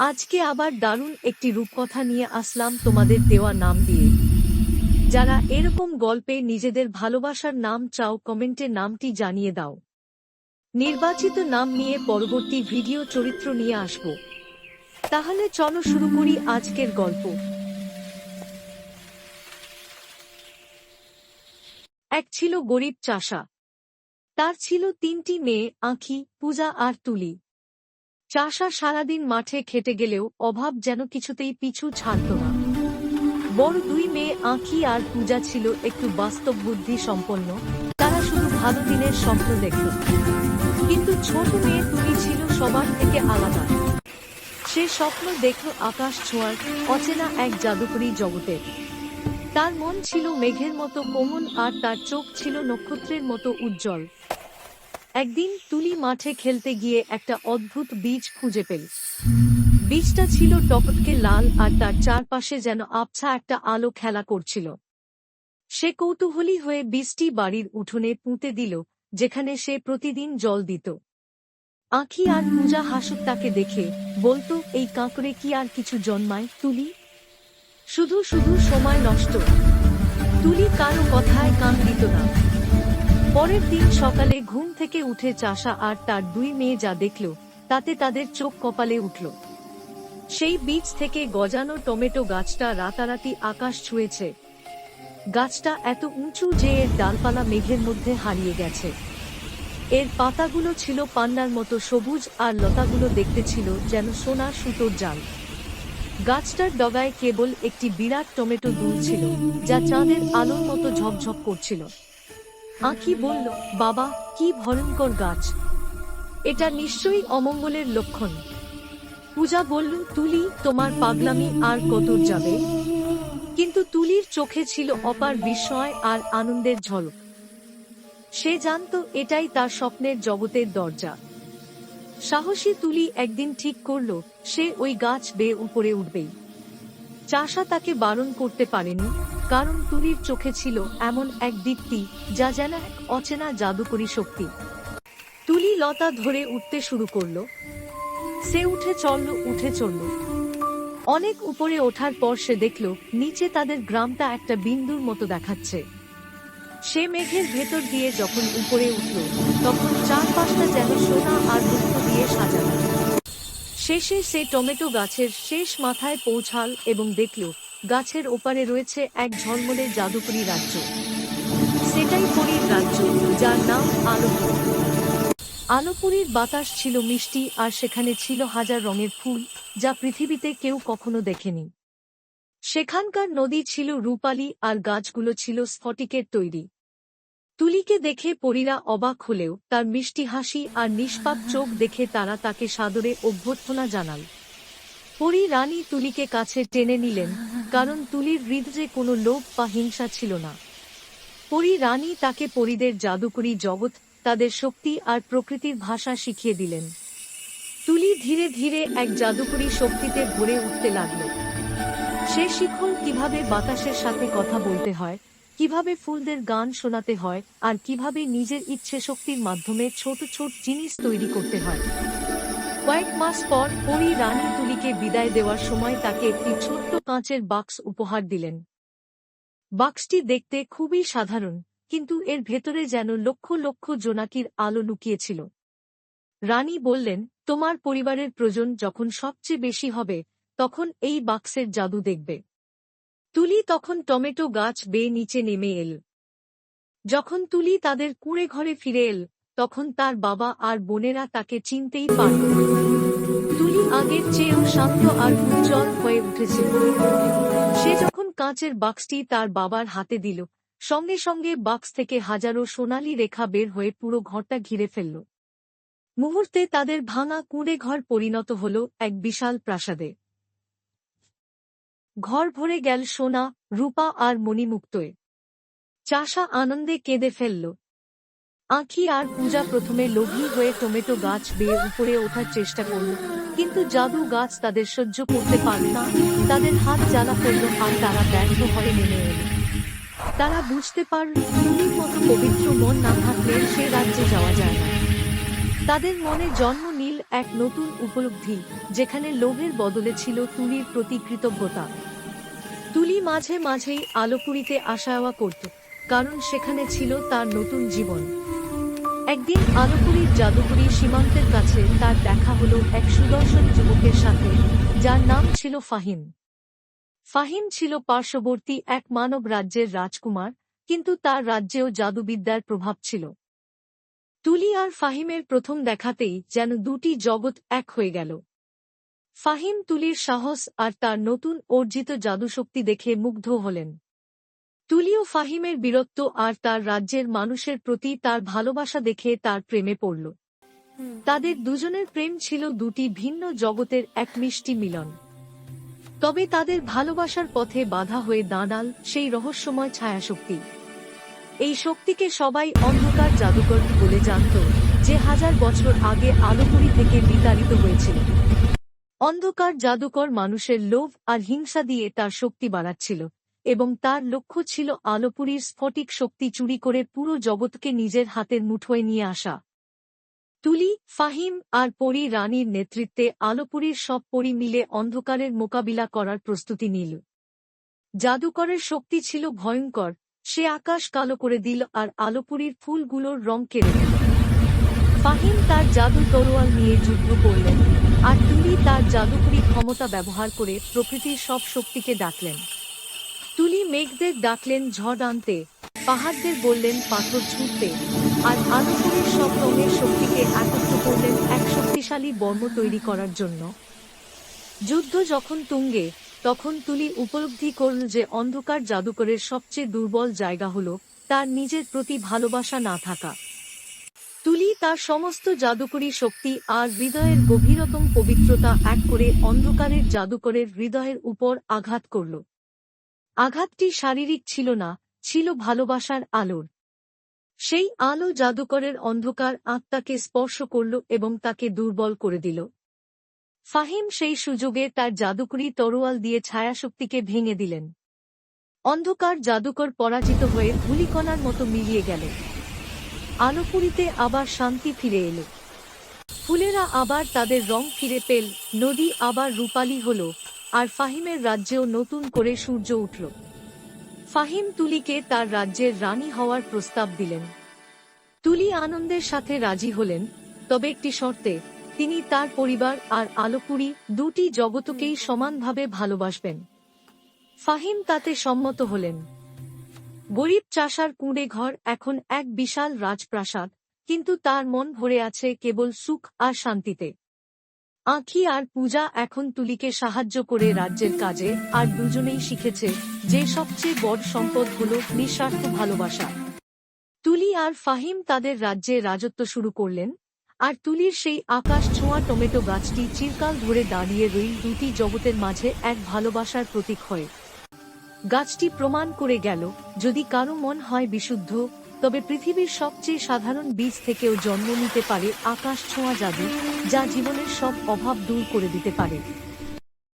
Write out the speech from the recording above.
আজকে আবার দারুণ একটি রূপকথা নিয়ে আসলাম তোমাদের দেওয়া নাম দিয়ে। যারা এরকম গল্পে নিজেদের ভালোবাসার নাম চাও, কমেন্টে নামটি জানিয়ে দাও। নির্বাচিত নাম নিয়ে পরবর্তী ভিডিও চরিত্র নিয়ে আসব। তাহলে চলো শুরু করি আজকের গল্প। এক ছিল গরিব চাষা। তার ছিল তিনটি মেয়ে, আঁখি, পূজা আর তুলি। চাষা সারাদিন মাঠে খেটে গেলেও অভাব যেন কিছুতেই পিছু ছাড়ত না। বড় দুই মেয়ে আঁকি আর পূজা ছিল একটু বাস্তব বুদ্ধি সম্পন্ন। তারা শুধু ভালো দিনের স্বপ্ন দেখত। কিন্তু ছোট মেয়ে তুলি ছিল সবার থেকে আলাদা। সে স্বপ্ন দেখল আকাশ ছোঁয়ার অচেনা এক জাদুকরী জগতে তার মন ছিল মেঘের মতো কোমল আর তার চোখ ছিল নক্ষত্রের মতো উজ্জ্বল। একদিন তুলি মাঠে খেলতে গিয়ে একটা অদ্ভুত বীজ খুঁজে পেল। বীজটা ছিল টপটকে লাল আর তার চারপাশে যেন আবছা একটা আলো খেলা করছিল। সে কৌতূহলী হয়ে বীজটি বাড়ির উঠোনে পুঁতে দিল, যেখানে সে প্রতিদিন জল দিত। আঁখি আর পূজা হাসুক তাকে দেখে বলতো, এই কাঁকড়ে কি আর কিছু জন্মায়, তুলি? শুধু শুধু, সময় নষ্ট। তুলি কারও কথায় কান দিত না। পরের দিন সকালে ঘুম থেকে উঠে চাষা আর তার দুই মেয়ে যা দেখল, তাতে তাদের চোখ কপালে উঠল। সেই বীজ থেকে গজানো টমেটো গাছটা রাতারাতি আকাশ ছুঁয়েছে। গাছটা এত উঁচু যে এর ডালপালা মেঘের মধ্যে হারিয়ে গেছে। এর পাতাগুলো ছিল পান্নার মতো সবুজ আর লতাগুলো দেখতে ছিল যেন সোনা সুতোর জাল। গাছটার ডগায় কেবল একটি বিরাট টমেটো দুল ছিল, যা চাঁদের আলোর মতো ঝকঝক করছিল। আঁখি বলল, বাবা, কি ভয়ঙ্কর গাছ। এটা নিশ্চয়ই অমঙ্গলের লক্ষণ। পূজা বলল, তুলি, তোমার পাগলামি আর কতর যাবে। কিন্তু তুলির চোখে ছিল অপার বিস্ময় আর আনন্দের ঝলক। সে জানত এটাই তার স্বপ্নের জগতের দরজা। সাহসী তুলি একদিন ঠিক করল, সে ওই গাছ বেয়ে উপরে উঠবেই। চাষা তাকে বারণ করতে পারেনি, কারণ তুলির চোখে ছিল এমন এক দীপ্তি, যা যেন এক অচেনা জাদুকরী শক্তি। তুলি লতা ধরে উঠতে শুরু করল। সে উঠে চলল উঠে চলল। অনেক উপরে ওঠার পর সে দেখল, নিচে তাদের গ্রামটা একটা বিন্দুর মতো দেখাচ্ছে। সে মেঘের ভেতর দিয়ে যখন উপরে উঠল, তখন চারপাশটা যেন সোনা আর দুঃখ দিয়ে সাজানো। শেষে সে টমেটো গাছের শেষ মাথায় পৌঁছাল এবং দেখল, গাছের ওপারে রয়েছে এক ঝলমলে জাদুকরী রাজ্য। সেটাই পরীর রাজ্য, যার নাম আলোপুর। আলোপুরীর বাতাস ছিল মিষ্টি আর সেখানে ছিল হাজার রঙের ফুল, যা পৃথিবীতে কেউ কখনো দেখেনি। সেখানকার নদী ছিল রূপালী আর গাছগুলো ছিল স্ফটিকের তৈরি। তুলিকে দেখে পরীরা অবাক হলেও তার মিষ্টি হাসি আর নিষ্পাপ চোখ দেখে তারা তাকে সাদরে অভ্যর্থনা জানাল। পরী রানী তুলিকে কাছে টেনে নিলেন, কারণ তুলির হৃদয়ে কোনো লোভ বা হিংসা ছিল না। পরী রানী তাকে পরীদের জাদুকরী জগৎ, তাদের শক্তি আর প্রকৃতির ভাষা শিখিয়ে দিলেন। তুলি ধীরে ধীরে এক জাদুকরী শক্তিতে ভরে উঠতে লাগল। সে শিখল কীভাবে বাতাসের সাথে কথা বলতে হয় কীভাবে ফুলদের গান শোনাতে হয় আর কীভাবে নিজের ইচ্ছে শক্তির মাধ্যমে ছোট ছোট জিনিস তৈরি করতে হয়। কয়েক মাস পর পরী রানী তুলিকে বিদায় দেওয়ার সময় তাকে একটি ছোট্ট কাঁচের বাক্স উপহার দিলেন। বাক্সটি দেখতে খুবই সাধারণ, কিন্তু এর ভেতরে যেন লক্ষ লক্ষ জোনাকির আলো লুকিয়েছিল। রানী বললেন, তোমার পরিবারের প্রয়োজন যখন সবচেয়ে বেশি হবে, তখন এই বাক্সের জাদু দেখবে। তুলি তখন টমেটো গাছ বেয়ে নিচে নেমে এল। যখন তুলি তাদের কুঁড়ে ঘরে ফিরে এল, তখন তার বাবা আর বোনেরা তাকে চিনতেই পারল তুলি আগের চেয়েও শান্ত আর উজ্জ্বল হয়ে উঠেছিল সে যখন কাঁচের বাক্সটি তার বাবার হাতে দিল, সঙ্গে সঙ্গে বাক্স থেকে হাজারো সোনালি রেখা বের হয়ে পুরো ঘরটা ঘিরে ফেলল। মুহূর্তে তাদের ভাঙা কুঁড়ে ঘর পরিণত হল এক বিশাল প্রাসাদে। ঘর ভরে গেল সোনা, রূপা আর মণিমুক্তয়ে চাষা আনন্দে কেঁদে ফেলল। আঁখি আর পূজা প্রথমে লোভী হয়ে টমেটো গাছ বেয়ে উপরে ওঠার চেষ্টা করল, কিন্তু জাদু গাছ তাদের সহ্য করতে পারল না, তাদের হাত জ্বালা করল আর তারা ব্যর্থ হয়ে নেমে এল। তারা বুঝতে পারল মতো পবিত্র মন না থাকলে সে রাজ্যে যাওয়া যায় না। তাদের মনে জন্ম নীল এক নতুন উপলব্ধি, যেখানে লোভের বদলে ছিল তুলির প্রতি কৃতজ্ঞতা। তুলি মাঝে মাঝেই আলোপুরীতে আসা যাওয়া করত, কারণ সেখানে ছিল তার নতুন জীবন। একদিন আলোপুরীর জাদুপুরী সীমান্তের কাছে তার দেখা হলো এক সুদর্শন যুবকের সাথে, যার নাম ছিল ফাহিম। ফাহিম ছিল পার্শ্ববর্তী এক মানব রাজ্যের রাজকুমার, কিন্তু তার রাজ্যেও জাদুবিদ্যার প্রভাব ছিল। তুলি আর ফাহিমের প্রথম দেখাতেই যেন দুটি জগৎ এক হয়ে গেল। ফাহিম তুলির সাহস আর তার নতুন অর্জিত জাদুশক্তি দেখে মুগ্ধ হলেন। তুলিও ফাহিমের বীরত্ব আর তার রাজ্যের মানুষের প্রতি তার ভালোবাসা দেখে তার প্রেমে পড়ল। তাদের দুজনের প্রেম ছিল দুটি ভিন্ন জগতের এক মিষ্টি মিলন। তবে তাদের ভালোবাসার পথে বাধা হয়ে দাঁড়াল সেই রহস্যময় ছায়াশক্তি। এই শক্তিকে সবাই অন্ধকার জাদুকর বলে জানত যে হাজার বছর আগে আলোপুরি থেকে বিতাড়িত হয়েছিল। অন্ধকার জাদুকর মানুষের লোভ আর হিংসা দিয়ে তার শক্তি বাড়াচ্ছিল, এবং তার লক্ষ্য ছিল আলোপুরীর স্ফটিক শক্তি চুরি করে পুরো জগৎকে নিজের হাতের মুঠোয় নিয়ে আসা। তুলি, ফাহিম আর পরি রানীর নেতৃত্বে আলোপুরীর সব পরি মিলে অন্ধকারের মোকাবিলা করার প্রস্তুতি নিল। জাদুকরের শক্তি ছিল ভয়ঙ্কর, সে আকাশ কালো করে দিল আর আলোপুরীর ফুলগুলোর রং কেড়ে দিল ফাহিম তার জাদু তরোয়াল নিয়ে যুদ্ধ করলেন আর তুলি তার জাদুকরী ক্ষমতা ব্যবহার করে প্রকৃতির সব শক্তিকে ডাকলেন। তুলি মেঘদের ডাকলেন ঝড় আনতে, পাহাড়দের বললেন পাথর ছুটতে আর আলোপুরের সব রঙের শক্তিকে একত্র করলেন এক শক্তিশালী বর্ম তৈরি করার জন্য। যুদ্ধ যখন তুঙ্গে, তখন তুলি উপলব্ধি করল যে অন্ধকার জাদুকরের সবচেয়ে দুর্বল জায়গা হল তার নিজের প্রতি ভালোবাসা না থাকা। তুলি তার সমস্ত জাদুকরী শক্তি আর হৃদয়ের গভীরতম পবিত্রতা এক করে অন্ধকারের জাদুকরের হৃদয়ের উপর আঘাত করল। আঘাতটি শারীরিক ছিল না, ছিল ভালোবাসার আলোর। সেই আলো জাদুকরের অন্ধকার আত্মাকে স্পর্শ করল এবং তাকে দুর্বল করে দিল। ফাহিম সেই সুযোগে তার জাদুকরী তরোয়াল দিয়ে ছায়াশক্তিকে ভেঙে দিলেন। অন্ধকার জাদুকর পরাজিত হয়ে ধুলিকণার মতো মিলিয়ে গেল। আলোপুরীতে আবার শান্তি ফিরে এলো। ফুলেরা আবার তাদের রং ফিরে পেল, নদী আবার রূপালী হল, আর ফাহিমের রাজ্যেও নতুন করে সূর্য উঠল। ফাহিম তুলিকে তার রাজ্যের রানী হওয়ার প্রস্তাব দিলেন। তুলি আনন্দের সাথে রাজি হলেন, তবে একটি শর্তে, তিনি তার পরিবার আর আলোপুরি দুটি জগতকেই সমানভাবে ভালোবাসবেন। ফাহিম তাতে সম্মত হলেন। গরিব চাষার কুঁড়ে ঘর এখন এক বিশাল রাজপ্রাসাদ, কিন্তু তার মন ভরে আছে কেবল সুখ আর শান্তিতে। আঁখি আর পূজা এখন তুলিকে সাহায্য করে রাজ্যের কাজে, আর দুজনেই শিখেছে যে সবচেয়ে বড় সম্পদ হল নিঃস্বার্থ ভালোবাসা। তুলি আর ফাহিম তাদের রাজ্যে রাজত্ব শুরু করলেন, আর তুলির সেই আকাশ ছোঁয়া টমেটো গাছটি চিরকাল ধরে দাঁড়িয়ে রইল দুটি জগতের মাঝে এক ভালোবাসার প্রতীক হয়ে। গাছটি প্রমাণ করে গেল, যদি কারও মন হয় বিশুদ্ধ, তবে পৃথিবীর সবচেয়ে সাধারণ বীজ থেকেও জন্ম নিতে পারে আকাশ ছোঁয়া জাদু, যা জীবনের সব অভাব দূর করে দিতে পারে।